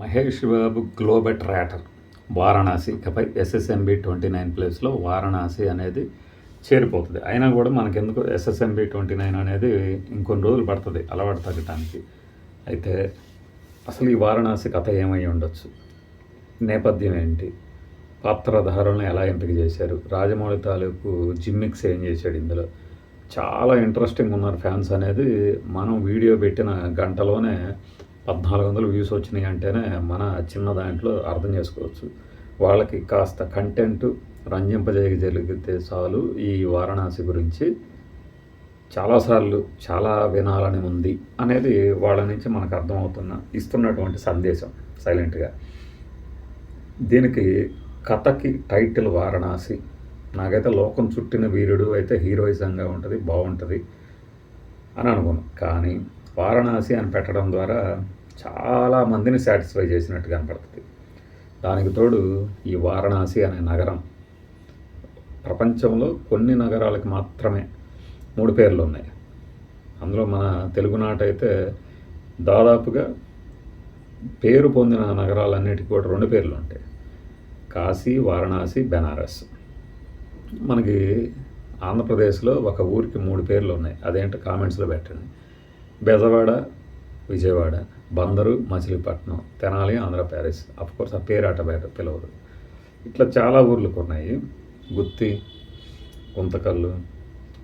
మహేష్ బాబు గ్లోబెట్ ర్యాటర్ వారణాసి. ఇకపై SSMB twenty nine ప్లేస్లో వారణాసి అనేది చేరిపోతుంది. అయినా కూడా మనకెందుకు ఎస్ఎస్ఎంబి ట్వంటీ నైన్ అనేది ఇంకొన్ని రోజులు పడుతుంది అలవాటు తగ్గటానికి. అయితే అసలు ఈ వారణాసి కథ ఏమై ఉండొచ్చు? నేపథ్యం ఏంటి? పాత్రధారులను ఎలా ఎంపిక చేశారు? రాజమౌళి తాలూకు జిమ్మిక్స్ ఏం చేశాడు ఇందులో? చాలా ఇంట్రెస్టింగ్ ఉన్నారు ఫ్యాన్స్ అనేది. మనం వీడియో పెట్టిన గంటలోనే పద్నాలుగు వందలు వ్యూస్ వచ్చినాయి అంటేనే మన చిన్న దాంట్లో అర్థం చేసుకోవచ్చు. వాళ్ళకి కాస్త కంటెంట్ రంజింపజేయగలిగితే చాలు ఈ వారణాసి గురించి చాలాసార్లు చాలా వినాలని ఉంది అనేది వాళ్ళ నుంచి మనకు అర్థమవుతున్న ఇస్తున్నటువంటి సందేశం సైలెంట్గా. దీనికి కథకి టైటిల్ వారణాసి. నాకైతే లోకం చుట్టిన వీరుడు అయితే హీరోయిజంగా ఉంటుంది బాగుంటుంది అని అనుకున్నాను కానీ వారణాసి అని పెట్టడం ద్వారా చాలా మందిని సాటిస్ఫై చేసినట్టు కనపడుతుంది. దానికి తోడు ఈ వారణాసి అనే నగరం ప్రపంచంలో కొన్ని నగరాలకు మాత్రమే మూడు పేర్లు ఉన్నాయి. అందులో మన తెలుగునాట అయితే దాదాపుగా పేరు పొందిన నగరాలన్నిటికీ కూడా రెండు పేర్లు ఉంటాయి. కాశీ వారణాసి బెనారస్. మనకి ఆంధ్రప్రదేశ్లో ఒక ఊరికి మూడు పేర్లు ఉన్నాయి. అదేంటో కామెంట్స్లో పెట్టండి. బెజవాడ విజయవాడ బందరు మచిలీపట్నం తెనాలి ఆంధ్ర ప్యారిస్. కోర్స్ ఆ పేరు అట బయట పిలవరు ఇట్లా చాలా ఊర్లు ఉన్నాయి గుత్తి గుంతకల్లు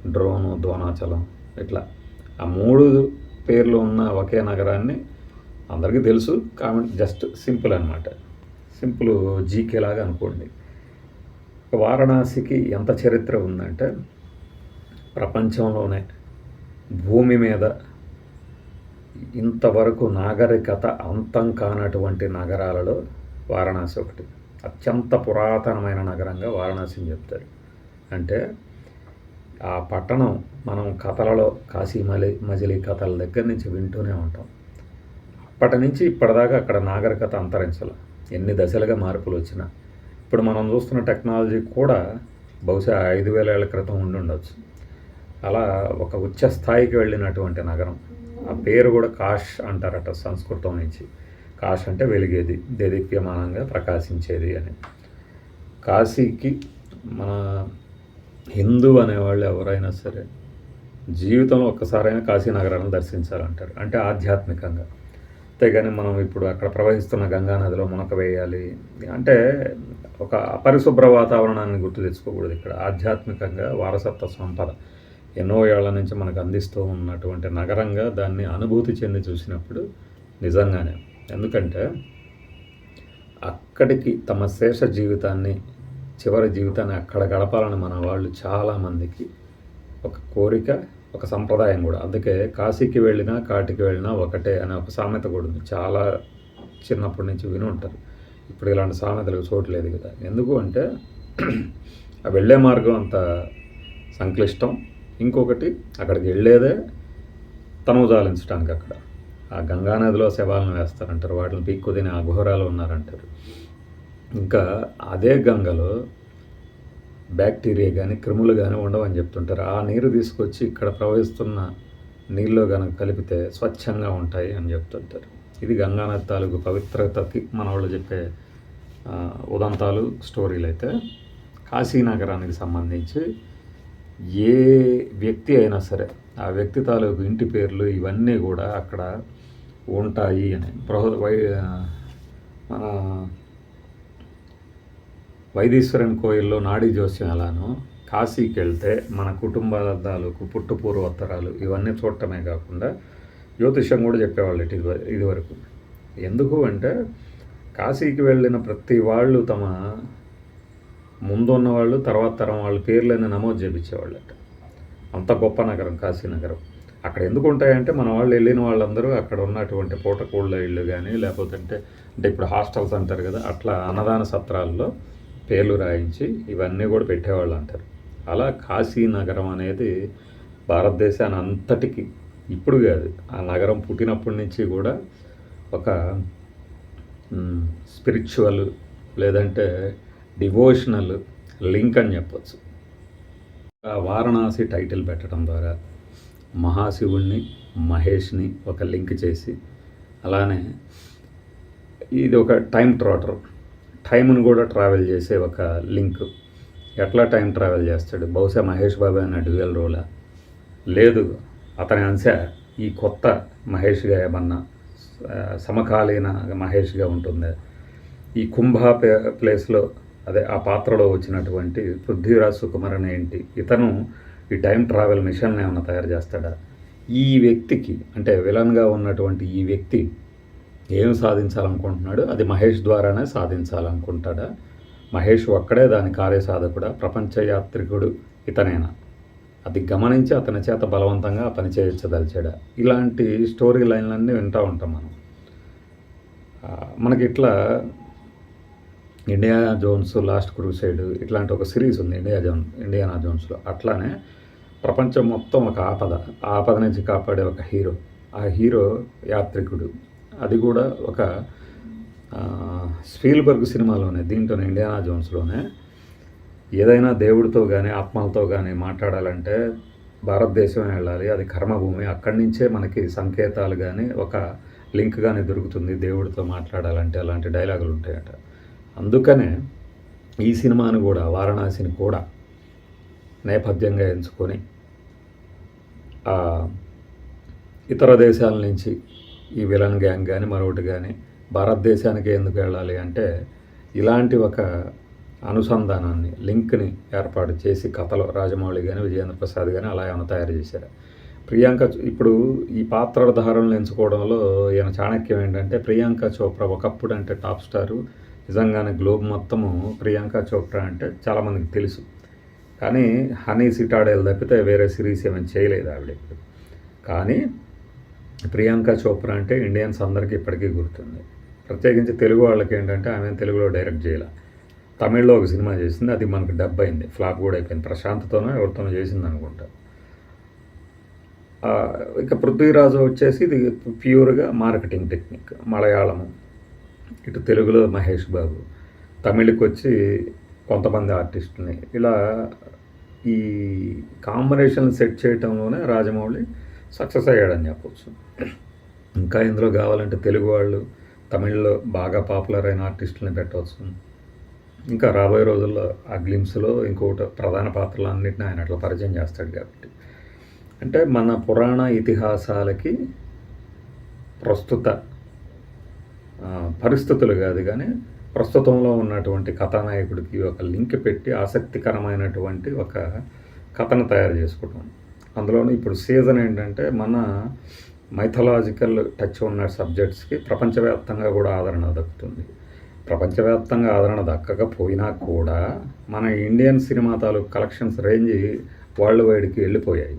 డ్రోను దోనాచలం ఇట్లా. ఆ మూడు పేర్లు ఉన్న ఒకే నగరాన్ని అందరికీ తెలుసు. కామెంట్ జస్ట్ సింపుల్ అనమాట సింపుల్ జీకే లాగా అనుకోండి. వారణాసికి ఎంత చరిత్ర ఉందంటే ప్రపంచంలోనే భూమి మీద ఇంతవరకు నాగరికత అంతం కానటువంటి నగరాలలో వారణాసి ఒకటి. అత్యంత పురాతనమైన నగరంగా వారణాసిని చెప్తారు. అంటే ఆ పట్టణం మనం కథలలో కాశీ మలి మజిలీ కథల దగ్గర నుంచి వింటూనే ఉంటాం. అప్పటి నుంచి ఇప్పటిదాకా అక్కడ నాగరికత అంతరించాల. ఎన్ని దశలుగా మార్పులు వచ్చినా. ఇప్పుడు మనం చూస్తున్న టెక్నాలజీ కూడా బహుశా ఐదు వేల ఏళ్ళ క్రితం ఉండి ఉండొచ్చు. అలా ఒక ఉచ్చ స్థాయికి వెళ్ళినటువంటి నగరం. ఆ పేరు కూడా కాష్ అంటారట సంస్కృతం నుంచి. కాష్ అంటే వెలిగేది దేదీప్యమానంగా ప్రకాశించేది అని. కాశీకి మన హిందూ అనేవాళ్ళు ఎవరైనా సరే జీవితంలో ఒక్కసారైనా కాశీ నగరాన్ని దర్శించాలంటారు. అంటే ఆధ్యాత్మికంగా. అంతేగాని మనం ఇప్పుడు అక్కడ ప్రవహిస్తున్న గంగా నదిలో మునక వేయాలి. అంటే ఒక అపరిశుభ్ర వాతావరణాన్ని గుర్తు తెచ్చుకోకూడదు ఇక్కడ. ఆధ్యాత్మికంగా వారసత్వ సంపద. ఎన్నో ఏళ్ళ నుంచి మనకు అందిస్తూ ఉన్నటువంటి నగరంగా దాన్ని అనుభూతి చెంది చూసినప్పుడు నిజంగానే. ఎందుకంటే అక్కడికి తమ శేష జీవితాన్ని చివరి జీవితాన్ని అక్కడ గడపాలని మన వాళ్ళు చాలామందికి ఒక కోరిక ఒక సంప్రదాయం కూడా. అందుకే కాశీకి వెళ్ళినా కాటికి వెళ్ళినా ఒకటే అనే ఒక సామెత కూడా ఉంది. చాలా చిన్నప్పటి నుంచి విని ఉంటారు. ఇప్పుడు ఇలాంటి సామెతలకు చోట్లేదు కదా. ఎందుకు అంటే ఆ వెళ్ళే మార్గం అంత సంక్లిష్టం. ఇంకొకటి అక్కడికి వెళ్ళేదే తనువు జాలించడానికి అక్కడ. ఆ గంగానదిలో శవాలను వేస్తారంటారు వాటిని పీక్కు తినే అఘోరాలు ఉన్నారంటారు. ఇంకా అదే గంగలో బ్యాక్టీరియా కానీ క్రిములు కానీ ఉండవని చెప్తుంటారు. ఆ నీరు తీసుకొచ్చి ఇక్కడ ప్రవహిస్తున్న నీళ్ళలో కనుక కలిపితే స్వచ్ఛంగా ఉంటాయి అని చెప్తుంటారు. ఇది గంగానది తాలూకు పవిత్రతకి మన వాళ్ళు చెప్పే ఉదంతాలు స్టోరీలు అయితే కాశీనగరానికి సంబంధించి ఏ వ్యక్తి అయినా సరే ఆ వ్యక్తి తాలూకు ఇంటి పేర్లు ఇవన్నీ కూడా అక్కడ ఉంటాయి అని. బృహ వై మన వైదీశ్వరన్ కోయిల్లో నాడీ జోస్యం ఎలానో కాశీకి వెళ్తే మన కుటుంబాల తాలూకు పుట్టు పూర్వోత్తరాలు ఇవన్నీ చూడటమే కాకుండా జ్యోతిష్యం కూడా చెప్పేవాళ్ళు ఇటు ఇదివరకు ఎందుకు అంటే కాశీకి వెళ్ళిన ప్రతి వాళ్ళు తమ ముందున్న వాళ్ళు తర్వాత తరం వాళ్ళ పేర్లని నమోదు చేయించేవాళ్ళట అంత గొప్ప నగరం కాశీ నగరం. అక్కడ ఎందుకు ఉంటాయంటే మన వాళ్ళు వెళ్ళిన వాళ్ళందరూ అక్కడ ఉన్నటువంటి పూటకూళ్ళ ఇళ్ళు కానీ లేకపోతే అంటే ఇప్పుడు హాస్టల్స్ అంటారు కదా అట్లా అన్నదాన సత్రాల్లో పేర్లు రాయించి ఇవన్నీ కూడా పెట్టేవాళ్ళు అంటారు. అలా కాశీ నగరం అనేది భారతదేశాన్ని అంతటికి ఇప్పుడు కాదు ఆ నగరం పుట్టినప్పటి నుంచి కూడా ఒక స్పిరిచువల్ లేదంటే డివోషనల్ లింక్ అని చెప్పచ్చు. వారణాసి టైటిల్ పెట్టడం ద్వారా మహాశివుణ్ణి మహేష్ని ఒక లింక్ చేసి అలానే ఇది ఒక టైం ట్రాటర్. టైంను కూడా ట్రావెల్ చేసే ఒక లింక్. ఎట్లా టైం ట్రావెల్ చేస్తాడు? బహుశా మహేష్ బాబు అన్న డ్యూయల్ రోలా? లేదు అతని అంశ ఈ కొత్త మహేష్గా ఏమన్నా సమకాలీన మహేష్గా ఉంటుంది? ఈ కుంభ ప్లేస్లో అదే ఆ పాత్రలో వచ్చినటువంటి పృథ్వీరాజ్ సుకుమారన్ ఏంటి? ఇతను ఈ టైం ట్రావెల్ మిషన్ ఏమైనా తయారు చేస్తాడా? ఈ వ్యక్తికి అంటే విలన్గా ఉన్నటువంటి ఈ వ్యక్తి ఏం సాధించాలనుకుంటున్నాడు? అది మహేష్ ద్వారానే సాధించాలనుకుంటాడా? మహేష్ ఒక్కడే దాని కార్యసాధకుడా? ప్రపంచ యాత్రికుడు ఇతనేనా? అది గమనించి అతని చేత బలవంతంగా పని చేయించదలిచాడా? ఇలాంటి స్టోరీ లైన్లన్నీ వింటూ ఉంటాం మనం. మనకి ఇట్లా ఇండియా జోన్స్ లాస్ట్ క్రూసైడ్ ఇట్లాంటి ఒక సిరీస్ ఉంది ఇండియా జోన్ ఇండియానా జోన్స్లో. అట్లానే ప్రపంచం మొత్తం ఒక ఆపద ఆపద నుంచి కాపాడే ఒక హీరో. ఆ హీరో యాత్రికుడు. అది కూడా ఒక స్పీల్బర్గ్ సినిమాలోనే దీంట్లోనే ఇండియానా జోన్స్లోనే. ఏదైనా దేవుడితో కానీ ఆత్మలతో కానీ మాట్లాడాలంటే భారతదేశమే వెళ్ళాలి. అది కర్మభూమి. అక్కడి నుంచే మనకి సంకేతాలు కానీ ఒక లింక్ కానీ దొరుకుతుంది దేవుడితో మాట్లాడాలంటే అలాంటి డైలాగులు ఉంటాయట. అందుకనే ఈ సినిమాను కూడా వారణాసిని కూడా నేపథ్యంగా ఎంచుకొని ఇతర దేశాల నుంచి ఈ విలన్ గ్యాంగ్ కానీ మరొకటి కానీ భారతదేశానికి ఎందుకు వెళ్ళాలి అంటే ఇలాంటి ఒక అనుసంధానాన్ని లింక్ని ఏర్పాటు చేసి కథలో రాజమౌళి కానీ విజయేంద్ర ప్రసాద్ కానీ అలా ఏమైనా తయారు చేశారు? ప్రియాంక ఇప్పుడు ఈ పాత్రల ధారణలు ఎంచుకోవడంలో ఈయన చాణక్యం ఏంటంటే ప్రియాంక చోప్రా ఒకప్పుడు అంటే టాప్ స్టారు. నిజంగానే గ్లోబ్ మొత్తము ప్రియాంక చోప్రా అంటే చాలామందికి తెలుసు. కానీ హనీ సిటాడేలు తప్పితే వేరే సిరీస్ ఏమైనా చేయలేదు ఆవిడ ఇప్పుడు. కానీ ప్రియాంక చోప్రా అంటే ఇండియన్స్ అందరికీ ఇప్పటికీ గుర్తుంది. ప్రత్యేకించి తెలుగు వాళ్ళకి ఏంటంటే ఆమె తెలుగులో డైరెక్ట్ చేయాల. తమిళ్ళో ఒక సినిమా చేసింది అది మనకు డబ్ అయింది. ఫ్లాప్ కూడా అయిపోయింది. ప్రశాంత్తోనో ఎవరితోనో చేసింది అనుకుంటా. ఇక పృథ్వీరాజు వచ్చేసి ఇది ప్యూర్గా మార్కెటింగ్ టెక్నిక్ మలయాళము. ఇటు తెలుగులో మహేష్ బాబు తమిళకి వచ్చి కొంతమంది ఆర్టిస్టుని ఇలా ఈ కాంబినేషన్ సెట్ చేయటంలోనే రాజమౌళి సక్సెస్ అయ్యాడని చెప్పవచ్చు ఇంకా ఇందులో కావాలంటే తెలుగు వాళ్ళు తమిళ్ళో బాగా పాపులర్ అయిన ఆర్టిస్టులని పెట్టవచ్చు. ఇంకా రాబోయే రోజుల్లో ఆ గ్లిమ్స్లో ఇంకొకటి ప్రధాన పాత్రలు అన్నింటినీ ఆయన అట్లా పరిచయం చేస్తాడు కాబట్టి. అంటే మన పురాణ ఇతిహాసాలకి ప్రస్తుత పరిస్థితులు కాదు కానీ ప్రస్తుతంలో ఉన్నటువంటి కథానాయకుడికి ఒక లింక్ పెట్టి ఆసక్తికరమైనటువంటి ఒక కథను తయారు చేసుకోవటం. అందులోనూ ఇప్పుడు సీజన్ ఏంటంటే మన మైథలాజికల్ టచ్ ఉన్న సబ్జెక్ట్స్కి ప్రపంచవ్యాప్తంగా కూడా ఆదరణ దక్కుతుంది. ప్రపంచవ్యాప్తంగా ఆదరణ దక్కకపోయినా కూడా మన ఇండియన్ సినిమా తాలూకు కలెక్షన్స్ రేంజ్ వరల్డ్ వైడ్కి వెళ్ళిపోయాయి.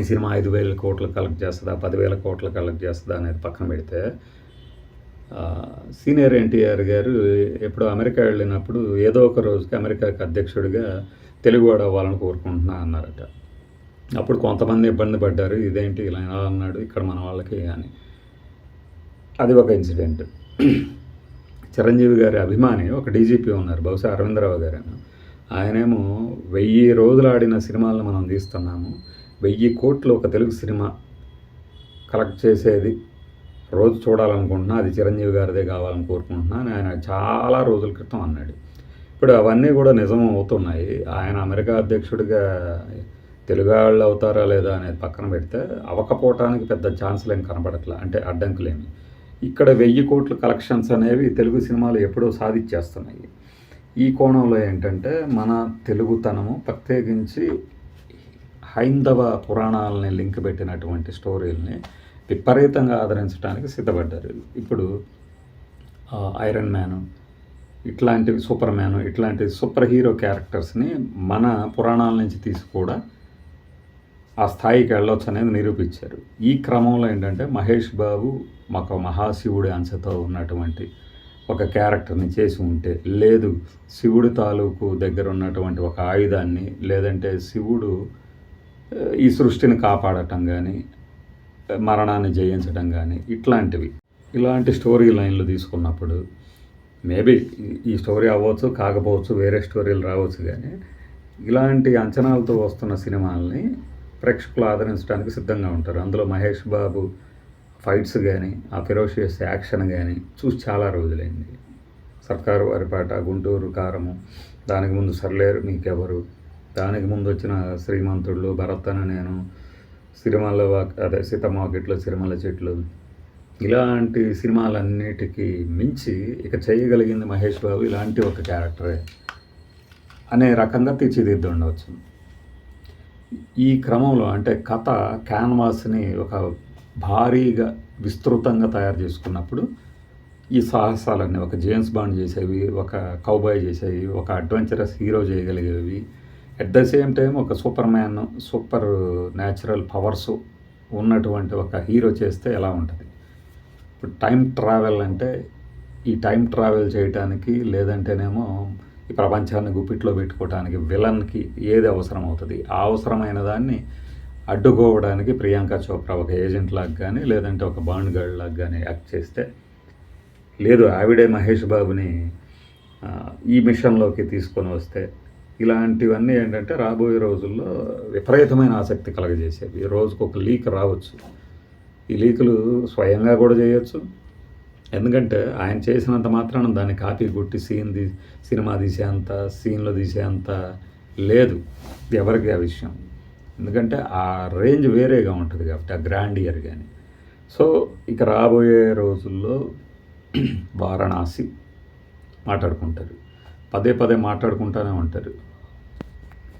ఈ సినిమా ఐదు వేల కోట్లు కలెక్ట్ చేస్తుందా పదివేల కోట్లు కలెక్ట్ చేస్తుందా అనేది పక్కన పెడితే సీనియర్ ఎన్టీఆర్ గారు ఎప్పుడో అమెరికా వెళ్ళినప్పుడు ఏదో ఒక రోజుకి అమెరికాకి అధ్యక్షుడిగా తెలుగువాడు అవ్వాలని కోరుకుంటున్నా అన్నారట. అప్పుడు కొంతమంది ఇబ్బంది పడ్డారు ఇదేంటి ఇలా ఎలా అన్నాడు ఇక్కడ మన వాళ్ళకి అని. అది ఒక ఇన్సిడెంట్. చిరంజీవి గారి అభిమాని ఒక డీజీపీ ఉన్నారు బహుశా అరవిందరావు గారేమో ఆయనేమో వెయ్యి రోజులు ఆడిన సినిమాలను మనం తీస్తున్నాము వెయ్యి కోట్లు ఒక తెలుగు సినిమా కలెక్ట్ చేసేది రోజు చూడాలనుకుంటున్నా అది చిరంజీవి గారిదే కావాలని కోరుకుంటున్నా అని ఆయన చాలా రోజుల క్రితం అన్నాడు. ఇప్పుడు అవన్నీ కూడా నిజం అవుతున్నాయి. ఆయన అమెరికా అధ్యక్షుడిగా తెలుగాళ్ళు అవుతారా లేదా అనేది పక్కన పెడితే అవకపోవటానికి పెద్ద ఛాన్సులు ఏం కనబడట్లా? అంటే అడ్డంకులేమి ఇక్కడ వెయ్యి కోట్ల కలెక్షన్స్ అనేవి తెలుగు సినిమాలు ఎప్పుడో సాధించేస్తున్నాయి. ఈ కోణంలో ఏంటంటే మన తెలుగుతనము ప్రత్యేకించి హైందవ పురాణాలని లింక్ పెట్టినటువంటి స్టోరీల్ని విపరీతంగా ఆదరించడానికి సిద్ధపడ్డారు. ఇప్పుడు ఐరన్ మ్యాన్ ఇట్లాంటి సూపర్ మ్యాన్ ఇట్లాంటి సూపర్ హీరో క్యారెక్టర్స్ని మన పురాణాల నుంచి తీసి కూడా ఆ స్థాయికి వెళ్ళొచ్చు అనేది నిరూపించారు. ఈ క్రమంలో ఏంటంటే మహేష్ బాబు ఒక మహాశివుడి అంశతో ఉన్నటువంటి ఒక క్యారెక్టర్ని చేసి ఉంటే లేదు శివుడి తాలూకు దగ్గర ఉన్నటువంటి ఒక ఆయుధాన్ని లేదంటే శివుడు ఈ సృష్టిని కాపాడటం కానీ మరణాన్ని జయించడం కానీ ఇట్లాంటివి. ఇలాంటి స్టోరీ లైన్లు తీసుకున్నప్పుడు మేబీ ఈ స్టోరీ అవ్వచ్చు కాకపోవచ్చు వేరే స్టోరీలు రావచ్చు కానీ ఇలాంటి అంచనాలతో వస్తున్న సినిమాల్ని ప్రేక్షకులు ఆదరించడానికి సిద్ధంగా ఉంటారు. అందులో మహేష్ బాబు ఫైట్స్ కానీ ఆ ఫిరోషియస్ యాక్షన్ కానీ చూసి చాలా రోజులైంది. సర్కారు వారిపాట గుంటూరు కారము దానికి ముందు సర్లేరు మీకెవరు దానికి ముందు వచ్చిన శ్రీమంతుళ్ళు భరత్ అని నేను సిరిమల్ల వాక్ అదే సీతమాకెట్లో వాకిట్లో సిరిమల్ల చెట్లు ఇలాంటి సినిమాలన్నిటికీ మించి ఇక చేయగలిగింది మహేష్ బాబు ఇలాంటి ఒక క్యారెక్టరే అనే రకంగా తీర్చిదిద్ది ఉండవచ్చు. ఈ క్రమంలో అంటే కథ క్యాన్వాస్ని ఒక భారీగా విస్తృతంగా తయారు చేసుకున్నప్పుడు ఈ సాహసాలన్నీ ఒక జేమ్స్ బాండ్ చేసేవి ఒక కౌబాయ్ చేసేవి ఒక అడ్వెంచరస్ హీరో చేయగలిగేవి అట్ ద సేమ్ టైం ఒక super man super natural powers ఉన్నటువంటి ఒక హీరో చేస్తే ఎలా ఉంటుంది? ఇప్పుడు టైం ట్రావెల్ అంటే ఈ టైం ట్రావెల్ చేయటానికి లేదంటేనేమో ఈ ప్రపంచాన్ని గుప్పిట్లో పెట్టుకోవడానికి విలన్కి ఏది అవసరం అవుతుంది? ఆ అవసరమైన దాన్ని అడ్డుకోవడానికి ప్రియాంక చోప్రా ఒక ఏజెంట్ లాగా కానీ లేదంటే ఒక బాండ్ గర్డ్ లాగా కానీ యాక్ట్ చేస్తే లేదు ఆవిడే మహేష్ బాబుని ఈ మిషన్లోకి తీసుకొని వస్తే ఇలాంటివన్నీ ఏంటంటే రాబోయే రోజుల్లో విపరీతమైన ఆసక్తి కలగజేసేవి. ఈ రోజుకు ఒక లీక్ రావచ్చు. ఈ లీకులు స్వయంగా కూడా చేయొచ్చు. ఎందుకంటే ఆయన చేసినంత మాత్రాన దాన్ని కాపీ కొట్టి సీన్ తీ సినిమా తీసేంత సీన్లో తీసేంత లేదు. ఎవరికి ఆ విషయం? ఎందుకంటే ఆ రేంజ్ వేరేగా ఉంటుంది కాబట్టి ఆ గ్రాండ్ ఇయర్ కానీ సో ఇక రాబోయే రోజుల్లో వారణాసి మాట్లాడుకుంటారు. పదే పదే మాట్లాడుకుంటూనే ఉంటారు.